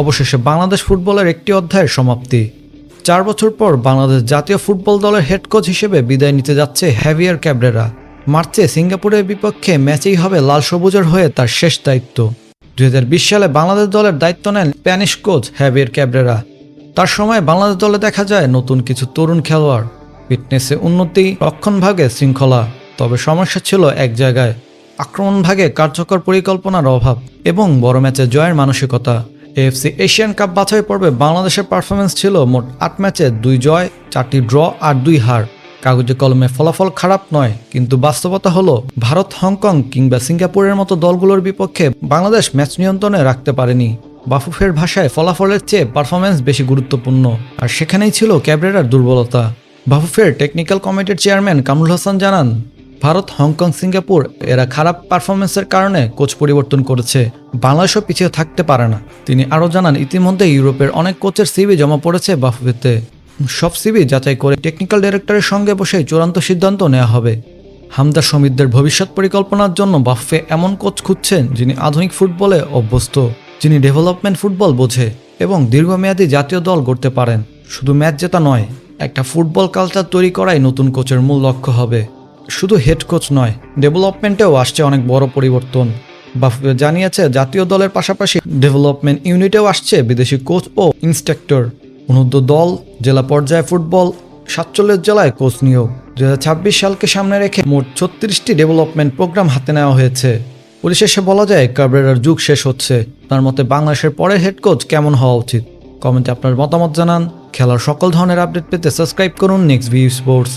অবশেষে বাংলাদেশ ফুটবলের একটি অধ্যায়ের সমাপ্তি। চার বছর পর বাংলাদেশ জাতীয় ফুটবল দলের হেড কোচ হিসেবে বিদায় নিতে যাচ্ছে হ্যাভিয়ার ক্যাবরেরা। মার্চে সিঙ্গাপুরের বিপক্ষে ম্যাচেই হবে লাল সবুজের হয়ে তার শেষ দায়িত্ব। দুই হাজার বিশ সালে বাংলাদেশ দলের দায়িত্ব নেন স্প্যানিশ কোচ হ্যাভিয়ার ক্যাবরেরা। তার সময় বাংলাদেশ দলে দেখা যায় নতুন কিছু তরুণ খেলোয়াড়, ফিটনেসে উন্নতি রক্ষণ ভাগে শৃঙ্খলা, তবে সমস্যা ছিল এক জায়গায়। আক্রমণ ভাগে কার্যকর পরিকল্পনার অভাব এবং বড় ম্যাচে জয়ের মানসিকতা। এএফসি এশিয়ান কাপ বাছাই পর্বে বাংলাদেশের পারফরমেন্স ছিল মোট আট ম্যাচে দুই জয়, চারটি ড্র আর দুই হার। কাগজে কলমে ফলাফল খারাপ নয়, কিন্তু বাস্তবতা হলো ভারত হংকং কিংবা সিঙ্গাপুরের মতো দলগুলোর বিপক্ষে বাংলাদেশ ম্যাচ নিয়ন্ত্রণে রাখতে পারেনি। বাফুফের ভাষায় ফলাফলের চেয়ে পারফরমেন্স বেশি গুরুত্বপূর্ণ, আর সেখানেই ছিল ক্যাবরেরার দুর্বলতা। বাফুফের টেকনিক্যাল কমিটির চেয়ারম্যান কামরুল হাসান জানান ভারত, হংকং, সিঙ্গাপুর, এরা খারাপ পারফরমেন্সের কারণে কোচ পরিবর্তন করেছে। বাংলাদেশও পিছিয়ে থাকতে পারে না। তিনি আরও জানান ইতিমধ্যে ইউরোপের অনেক কোচের সিবি জমা পড়েছে বাফুফেতে। সব সিবি যাচাই করে টেকনিক্যাল ডিরেক্টরের সঙ্গে বসে চূড়ান্ত সিদ্ধান্ত নেওয়া হবে। হামদা সমিতদের ভবিষ্যৎ পরিকল্পনার জন্য বাফে এমন কোচ খুঁজছেন যিনি আধুনিক ফুটবলে অভ্যস্ত, যিনি ডেভেলপমেন্ট ফুটবল বোঝে এবং দীর্ঘমেয়াদী জাতীয় দল গড়তে পারেন। শুধু ম্যাচ জেতা নয়, একটা ফুটবল কালচার তৈরি করাই নতুন কোচের মূল লক্ষ্য হবে। শুধু হেড কোচ নয় ডেভেলপমেন্টেও আসছে অনেক বড় পরিবর্তন। বাফুফে জানিয়েছে, জাতীয় দলের পাশাপাশি ডেভেলপমেন্ট ইউনিটেও আসছে বিদেশি কোচ ও ইন্সট্রাক্টর অনূর্ধ্ব দল, জেলা পর্যায়ে ফুটবল, সাতচল্লিশ জেলায় কোচ নিয়োগ। দুই হাজার ছাব্বিশ সালকে সামনে রেখে মোট ছত্রিশটি ডেভেলপমেন্ট প্রোগ্রাম হাতে নেওয়া হয়েছে। পরিশেষে বলা যায় কাবরেরার যুগ শেষ হচ্ছে। তার মতে, বাংলাদেশের পরের হেড কোচ কেমন হওয়া উচিত? কমেন্টে আপনার মতামত জানান। খেলার সকল ধরনের আপডেট পেতে সাবস্ক্রাইব করুন নেক্সট ভিউ স্পোর্টস